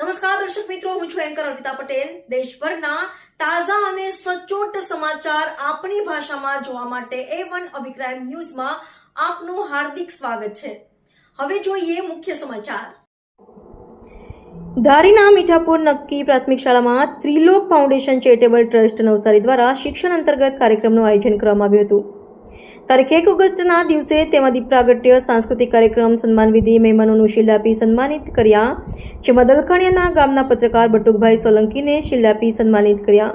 નમસ્કાર, દર્શક મિત્રો, હું છું એન્કર અર્પિતા પટેલ. દેશભરના તાજા અને સચોટ સમાચાર આપણી ભાષામાં જોવા માટે એ વન અભિપ્રાય ન્યૂઝમાં આપનું હાર્દિક સ્વાગત છે. હવે જોઈએ મુખ્ય સમાચાર. ધારીના મીઠાપુર નક્કી પ્રાથમિક શાળામાં Trilok foundation charitable trust Navsari દ્વારા શિક્ષણ અંતર્ગત કાર્યક્રમનું આયોજન કરવામાં આવ્યું હતું. તારીખ એક ઓગસ્ટના દિવસે તેમાં દીપ્રાગટ્ય સાંસ્કૃતિક કાર્યક્રમ સન્માન વિધિ મહેમાનોનું શિલ્ડ સન્માનિત કર્યા. જેમાં દલખાણિયાના ગામના પત્રકાર બટુકભાઈ સોલંકીને શિલ્ડ સન્માનિત કર્યા.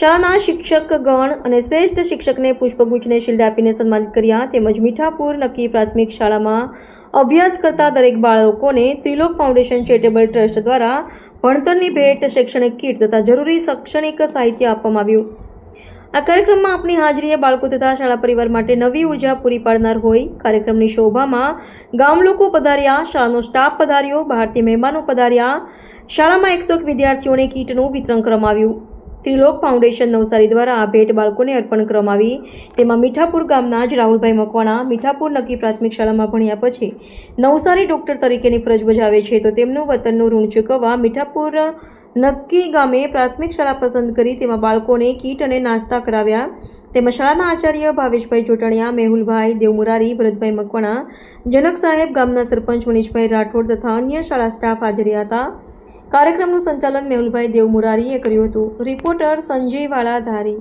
શાળાના શિક્ષકગણ અને શ્રેષ્ઠ શિક્ષકને પુષ્પગુચ્છને શિલ્ડાપીને સન્માનિત કર્યા. તેમજ મીઠાપુર નક્કી પ્રાથમિક શાળામાં અભ્યાસ કરતા દરેક બાળકોને ત્રિલોક ફાઉન્ડેશન ચેરિટેબલ ટ્રસ્ટ દ્વારા ભણતરની ભેટ, શૈક્ષણિક કીટ તથા જરૂરી શૈક્ષણિક સાહિત્ય આપવામાં આવ્યું. આ કાર્યક્રમમાં આપની હાજરીએ બાળકો તથા શાળા પરિવાર માટે નવી ઊર્જા પૂરી પાડનાર હોય. કાર્યક્રમની શોભામાં ગામ લોકો પધાર્યા, શાળાનો સ્ટાફ પધાર્યો, બહારથી મહેમાનો પધાર્યા. શાળામાં એકસો વિદ્યાર્થીઓને કીટનું વિતરણ કરવામાં આવ્યું ત્રિલોક ફાઉન્ડેશન નવસારી દ્વારા આ ભેટ બાળકોને અર્પણ કરવામાં તેમાં મીઠાપુર ગામના જ રાહુલભાઈ મકવાણા, મીઠાપુર નક્કી પ્રાથમિક શાળામાં ભણ્યા પછી નવસારી ડૉક્ટર તરીકેની ફરજ બજાવે છે. તો તેમનું વતનનું ઋણ ચૂકવવા મીઠાપુર નક્કી ગામે પ્રાથમિક શાળા પસંદ કરી તેમાં બાળકોને કીટ અને નાસ્તા કરાવ્યા. તેમાં શાળાના આચાર્ય ભાવેશભાઈ ચોટણિયા, મેહુલભાઈ દેવમુરારી, ભરતભાઈ મકવાણા, જનક સાહેબ, ગામના સરપંચ મનીષભાઈ રાઠોડ તથા અન્ય શાળા સ્ટાફ હાજર હતા. કાર્યક્રમનું સંચાલન મેહુલભાઈ દેવમુરારીએ કર્યું હતું. રિપોર્ટર સંજય વાળા ધારી